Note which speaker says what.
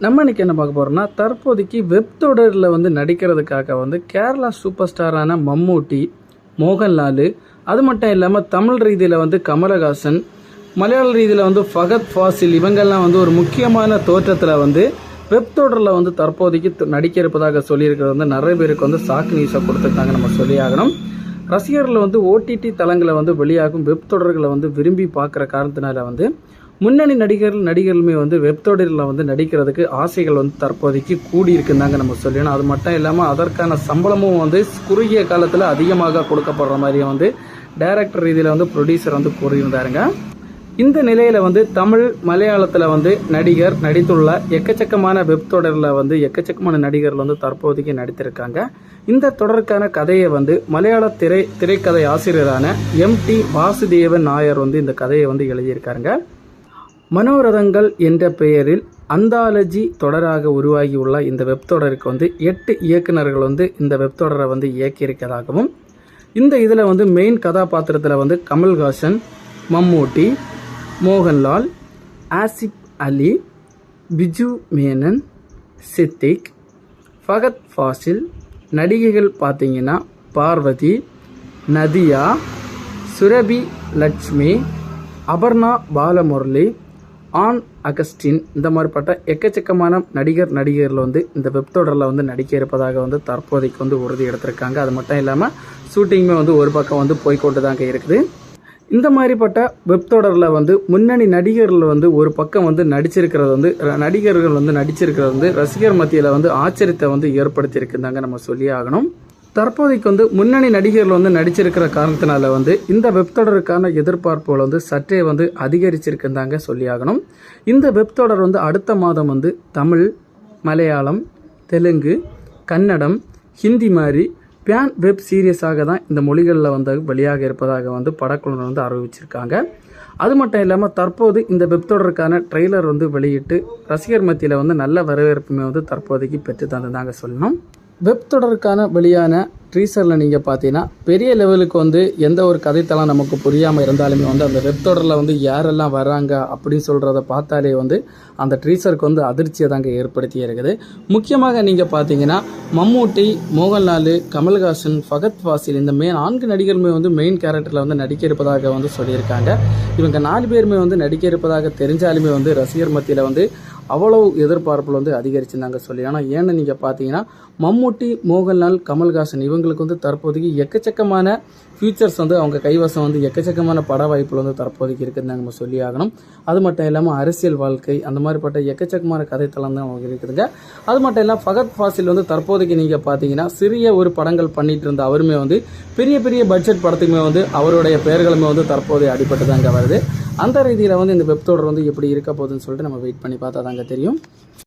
Speaker 1: நம்ம இன்றைக்கி என்ன பார்க்க போகிறோம்னா தற்போதைக்கு வெப் தொடரில் வந்து நடிக்கிறதுக்காக வந்து கேரளா சூப்பர் ஸ்டாரான மம்மூட்டி மோகன்லால் அது மட்டும் இல்லாமல் தமிழ் ரீதியில் வந்து கமலஹாசன் மலையாள ரீதியில் வந்து ஃபகத் ஃபாசில் இவங்கெல்லாம் வந்து ஒரு முக்கியமான தோற்றத்தில் வந்து வெப் தொடரில் வந்து தற்போதைக்கு நடிக்க இருப்பதாக சொல்லியிருக்கிறது வந்து நிறைய பேருக்கு வந்து சாக்கு நியூஸை கொடுத்துருக்காங்க நம்ம சொல்லியாகணும் ரசிகர்கள் வந்து ஓடிடி தளங்களை வந்து வெளியாகும் வெப் தொடர்களை வந்து விரும்பி பார்க்குற காரணத்தினால வந்து முன்னணி நடிகர்கள் நடிகர்களுமே வந்து வெப்தொடரில் வந்து நடிக்கிறதுக்கு ஆசைகள் வந்து தற்போதைக்கு கூடியிருக்குந்தாங்க நம்ம சொல்லணும். அது மட்டும் இல்லாமல் அதற்கான சம்பளமும் வந்து குறுகிய காலத்தில் அதிகமாக கொடுக்கப்படுற மாதிரியே வந்து டைரக்டர் ரீதியில் வந்து ப்ரொடியூசர் வந்து கூறியிருந்தாருங்க. இந்த நிலையில் வந்து தமிழ் மலையாளத்தில் வந்து நடிகர் நடித்துள்ள எக்கச்சக்கமான வெப் தொடரில் வந்து எக்கச்சக்கமான நடிகர்கள் வந்து தற்போதைக்கு நடித்திருக்காங்க. இந்த தொடருக்கான கதையை வந்து மலையாள திரை திரைக்கதை ஆசிரியரான எம் டி வாசுதேவன் நாயர் வந்து இந்த கதையை வந்து எழுதியிருக்காருங்க. மனோரதங்கள் என்ற பெயரில் அந்தாலஜி தொடராக உருவாகியுள்ள இந்த வெப் தொடருக்கு வந்து எட்டு இயக்குனர்கள் வந்து இந்த வெப் தொடரை வந்து இயக்கியிருக்கிறதாகவும் இந்த இதில் வந்து மெயின் கதாபாத்திரத்தில் வந்து கமல்ஹாசன் மம்மூட்டி மோகன்லால் ஆசிப் அலி பிஜு மேனன் சித்திக் ஃபகத் ஃபாசில் நடிகைகள் பார்த்தீங்கன்னா பார்வதி நதியா சுரபி லட்சுமி அபர்ணா பாலமுரளி ஆன் அகஸ்டின் இந்த மாதிரிப்பட்ட எக்கச்சக்கமான நடிகர் நடிகர்கள் வந்து இந்த வெப் தொடரில் வந்து நடிக்க இருப்பதாக வந்து தற்போதைக்கு வந்து உறுதி எடுத்திருக்காங்க. அது மட்டும் இல்லாமல் ஷூட்டிங்குமே வந்து ஒரு பக்கம் வந்து போய்கொண்டு தாங்க இருக்குது. இந்த மாதிரிப்பட்ட வெப் தொடரில் வந்து முன்னணி நடிகர்கள் வந்து ஒரு பக்கம் வந்து நடிச்சிருக்கிறது வந்து நடிகர்கள் வந்து நடிச்சிருக்கிறது வந்து ரசிகர் மத்தியில் வந்து ஆச்சரியத்தை வந்து ஏற்படுத்தியிருக்குதாங்க நம்ம சொல்லி ஆகணும். தற்போதைக்கு வந்து முன்னணி நடிகர்கள் வந்து நடிச்சிருக்கிற காரணத்தினால வந்து இந்த வெப் தொடருக்கான எதிர்பார்ப்புகள் வந்து சற்றே வந்து அதிகரிச்சிருக்குந்தாங்க சொல்லி ஆகணும் இந்த வெப் தொடர் வந்து அடுத்த மாதம் வந்து தமிழ் மலையாளம் தெலுங்கு கன்னடம் ஹிந்தி மாதிரி பேன் வெப் சீரியஸாக தான் இந்த மொழிகளில் வந்து வெளியாக இருப்பதாக வந்து படக்குழுவினர் வந்து அறிவிச்சிருக்காங்க. அது மட்டும் இல்லாமல் தற்போது இந்த வெப் தொடருக்கான ட்ரெய்லர் வந்து வெளியிட்டு ரசிகர் மத்தியில் வந்து நல்ல வரவேற்புமே வந்து தற்போதைக்கு பெற்று தந்ததாங்க சொல்லணும். வெப் தொடருக்கான வெளியான ட்ரீசரில் நீங்கள் பார்த்தீங்கன்னா பெரிய லெவலுக்கு வந்து எந்த ஒரு கதைத்தளம் நமக்கு புரியாமல் இருந்தாலுமே வந்து அந்த வெப் தொடரில் வந்து யாரெல்லாம் வராங்க அப்படின்னு சொல்கிறத பார்த்தாலே வந்து அந்த ட்ரீசருக்கு வந்து அதிர்ச்சியை தாங்க ஏற்படுத்தி இருக்குது. முக்கியமாக நீங்கள் பார்த்தீங்கன்னா மம்மூட்டி மோகன்லால் கமல்ஹாசன் ஃபகத் ஃபாசில் இந்த மே நான்கு நடிகருமே வந்து மெயின் கேரக்டரில் வந்து நடிக்க இருப்பதாக வந்து சொல்லியிருக்காங்க. இவங்க நாலு பேருமே வந்து நடிக்க இருப்பதாக தெரிஞ்சாலுமே வந்து ரசிகர் மத்தியில் வந்து அவ்வளவு எதிர்பார்ப்புல வந்து அதிகரிச்சிருந்தாங்க சொல்லி. ஆனால் ஏன்னு நீங்கள் பார்த்தீங்கன்னா மம்முட்டி மோகன்லால் கமல்ஹாசன் இவங்களுக்கு வந்து தற்போதைக்கு எக்கச்சக்கமான ஃபியூச்சர்ஸ் வந்து அவங்க கைவசம் வந்து எக்கச்சக்கமான பட வாய்ப்புகள் வந்து தற்போதைக்கு இருக்குதுன்னு நம்ம சொல்லி ஆகணும். அது மட்டும் இல்லாமல் அரசியல் வாழ்க்கை அந்த மாதிரிப்பட்ட எக்கச்சக்கமான கதைத்தளம் தான் அவங்க இருக்குதுங்க. அது மட்டும் இல்லாமல் ஃபகத் ஃபாசில் வந்து தற்போதைக்கு நீங்கள் பார்த்தீங்கன்னா சிறிய ஒரு படங்கள் பண்ணிட்டு இருந்த அவருமே வந்து பெரிய பெரிய பட்ஜெட் படத்துக்குமே வந்து அவருடைய பெயர்களுமே வந்து தற்போதைய அடிபட்டு தாங்க வருது. அந்த ரீதியில் வந்து இந்த வெப் தொடர் வந்து எப்படி இருக்க போகுதுன்னு சொல்லிட்டு நம்ம வெயிட் பண்ணி பார்த்தா தாங்க தெரியும்.